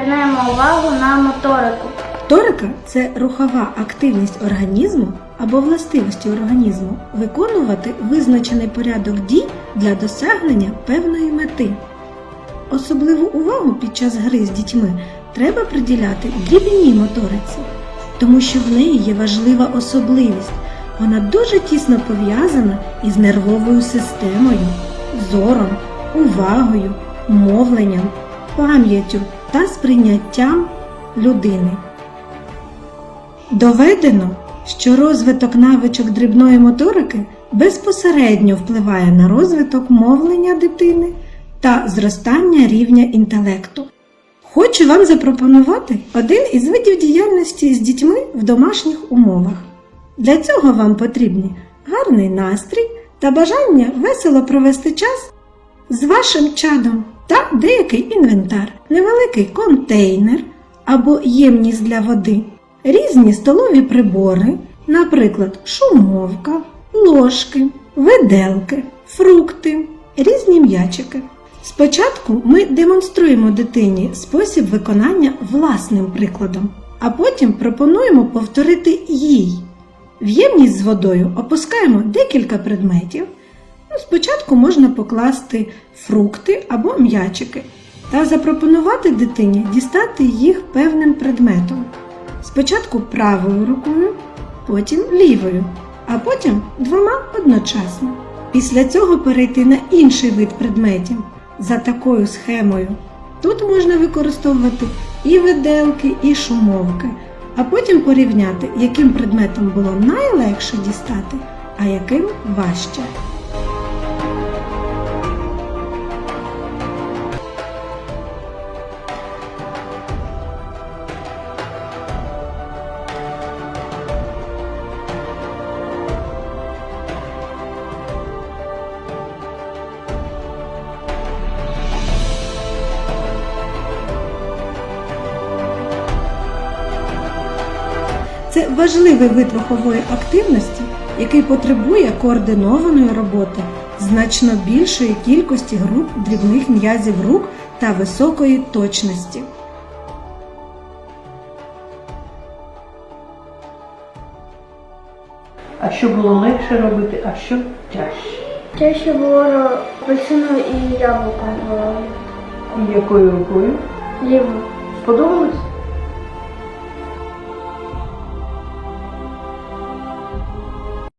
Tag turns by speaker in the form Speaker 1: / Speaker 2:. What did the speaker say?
Speaker 1: звернемо увагу на моторику.
Speaker 2: Моторика це рухова активність організму або властивості організму виконувати визначений порядок дій для досягнення певної мети. Особливу увагу під час гри з дітьми треба приділяти дрібній моториці, тому що в неї є важлива особливість. Вона дуже тісно пов'язана із нервовою системою, зором, увагою, мовленням, пам'яттю та сприйняттям людини. Доведено, що розвиток навичок дрібної моторики безпосередньо впливає на розвиток мовлення дитини та зростання рівня інтелекту. Хочу вам запропонувати один із видів діяльності з дітьми в домашніх умовах. Для цього вам потрібні гарний настрій та бажання весело провести час з вашим чадом та деякий інвентар, невеликий контейнер або ємність для води, різні столові прибори, наприклад, шумовка, ложки, виделки, фрукти, різні м'ячики. Спочатку ми демонструємо дитині спосіб виконання власним прикладом, а потім пропонуємо повторити їй. В ємність з водою опускаємо декілька предметів. Спочатку можна покласти фрукти або м'ячики та запропонувати дитині дістати їх певним предметом. Спочатку правою рукою, потім лівою, а потім двома одночасно. Після цього перейти на інший вид предметів за такою схемою. Тут можна використовувати і виделки, і шумовки, а потім порівняти, яким предметом було найлегше дістати, а яким важче. Це важливий вид рухової активності, який потребує координованої роботи, значно більшої кількості груп дрібних м'язів рук та високої точності.
Speaker 3: А що було легше робити, а що тяжче?
Speaker 1: Що було апельсину і яблуком
Speaker 3: І якою рукою?
Speaker 1: ліво.
Speaker 3: Сподобалось?